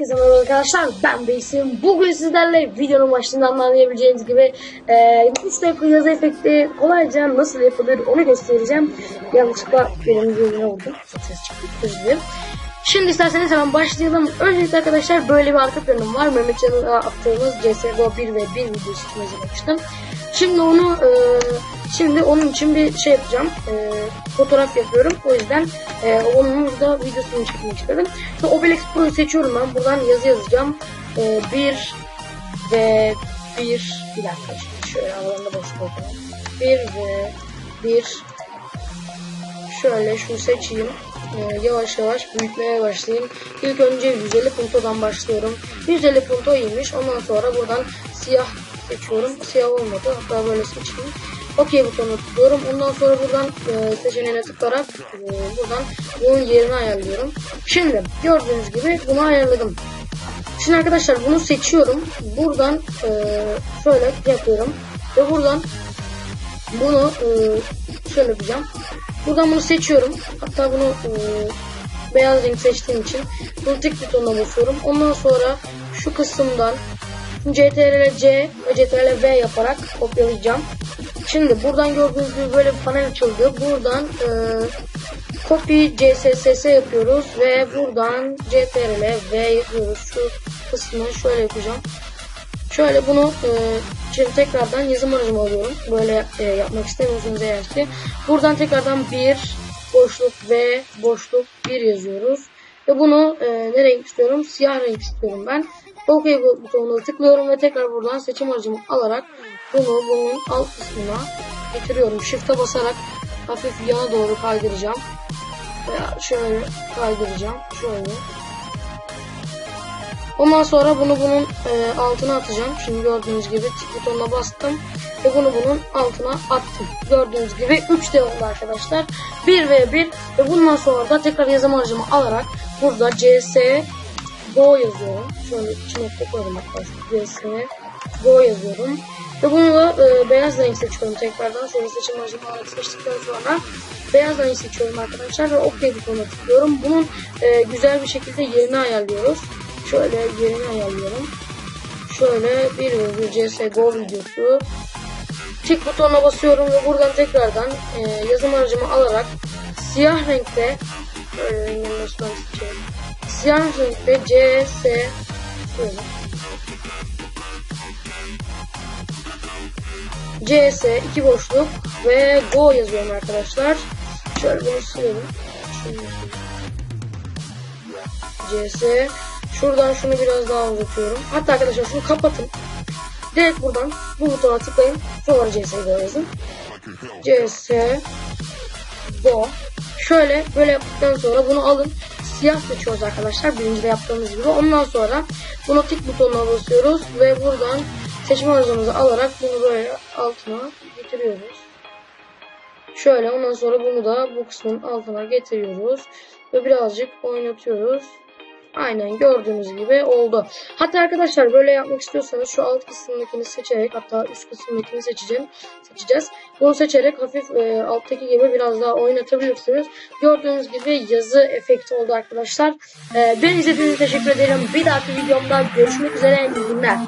Herkese merhaba arkadaşlar ben Beysim. Bugün sizlerle videonun başından anlayabileceğiniz gibi e, 3 dakika yazı efekti kolayca nasıl yapılır onu göstereceğim. Yanlışlıkla benim gözüne oldu. Ses çıktı. Özür. Şimdi isterseniz hemen başlayalım. Öncelikle arkadaşlar böyle bir arka planım var. Mehmet Can'a attığımız CSGO 1 ve 1 videosu için hazırlamıştım. Şimdi onu e, şimdi onun için bir şey yapacağım. E, fotoğraf yapıyorum. O yüzden e, onun da videosunu çekmek istedim. Şimdi Obelix Pro'yu seçiyorum ben. Buradan yazı yazacağım. E, bir ve bir bir dakika şöyle aralarında boşluk koyalım. Bir ve bir şöyle şunu seçeyim. Ee, yavaş yavaş büyütmeye başlayayım. İlk önce 150 puntodan başlıyorum. 150 punto iyiymiş. Ondan sonra buradan siyah seçiyorum. Siyah olmadı. Hatta böyle seçeyim. OK butonuna tıklıyorum. Ondan sonra buradan e, seçeneğine tıklarak e, buradan bunun yerini ayarlıyorum. Şimdi gördüğünüz gibi bunu ayarladım. Şimdi arkadaşlar bunu seçiyorum. Buradan e, şöyle yapıyorum. Ve buradan bunu e, şöyle yapacağım. Buradan bunu seçiyorum. Hatta bunu e, beyaz renk seçtiğim için bunu tık butonuna basıyorum. Ondan sonra şu kısımdan CTRL C ve CTRL V yaparak kopyalayacağım. Şimdi buradan gördüğünüz gibi böyle bir panel açıldı. Buradan e, copy CSS yapıyoruz ve buradan CTRL V yapıyoruz. Şu kısmı şöyle yapacağım. Şöyle bunu e, şimdi tekrardan yazım aracımı alıyorum. Böyle e, yapmak istemiyorsunuz eğer ki. Buradan tekrardan bir boşluk ve boşluk bir yazıyoruz. Ve bunu e, ne renk istiyorum? Siyah renk istiyorum ben. OK butonuna tıklıyorum ve tekrar buradan seçim aracımı alarak bunu bunun alt kısmına getiriyorum. Shift'e basarak hafif yana doğru kaydıracağım. Veya şöyle kaydıracağım. Şöyle. Ondan sonra bunu bunun e, altına atacağım. Şimdi gördüğünüz gibi tik butonuna bastım. Ve bunu bunun altına attım. Gördüğünüz gibi 3D oldu arkadaşlar. 1 ve 1 ve bundan sonra da tekrar yazım aracımı alarak burada CS Go yazıyorum. Şöyle içine koyalım hatta CS Go yazıyorum. Ve bunu da e, beyaz renk seçiyorum tekrardan. Şöyle seçim alarak seçtikten sonra beyaz renk seçiyorum arkadaşlar ve OK butonuna tıklıyorum. Bunun e, güzel bir şekilde yerini ayarlıyoruz. Şöyle yerini ayarlıyorum. Şöyle bir CSGO videosu. Tik butonuna basıyorum ve buradan tekrardan e, yazım aracımı alarak siyah renkte şöyle rengini seçelim. Siyah renkte CS şöyle. CS iki boşluk ve Go yazıyorum arkadaşlar. Şöyle bunu silelim. CS Şuradan şunu biraz daha uzatıyorum. Hatta arkadaşlar şunu kapatın. Direkt buradan bu butona tıklayın. Sonra CS'yi yazın. CS Go. Şöyle böyle yaptıktan sonra bunu alın. Siyah seçiyoruz arkadaşlar. Birincide yaptığımız gibi. Ondan sonra buna tik butonuna basıyoruz. Ve buradan seçme aracımızı alarak bunu böyle altına getiriyoruz. Şöyle ondan sonra bunu da bu kısmın altına getiriyoruz. Ve birazcık oynatıyoruz. Aynen gördüğünüz gibi oldu. Hatta arkadaşlar böyle yapmak istiyorsanız şu alt kısımdakini seçerek hatta üst kısımdakini seçeceğim. Seçeceğiz. Bunu seçerek hafif e, alttaki gibi biraz daha oynatabilirsiniz. Gördüğünüz gibi yazı efekti oldu arkadaşlar. E, ben izlediğiniz için teşekkür ederim. Bir dahaki videomda görüşmek üzere. İyi günler.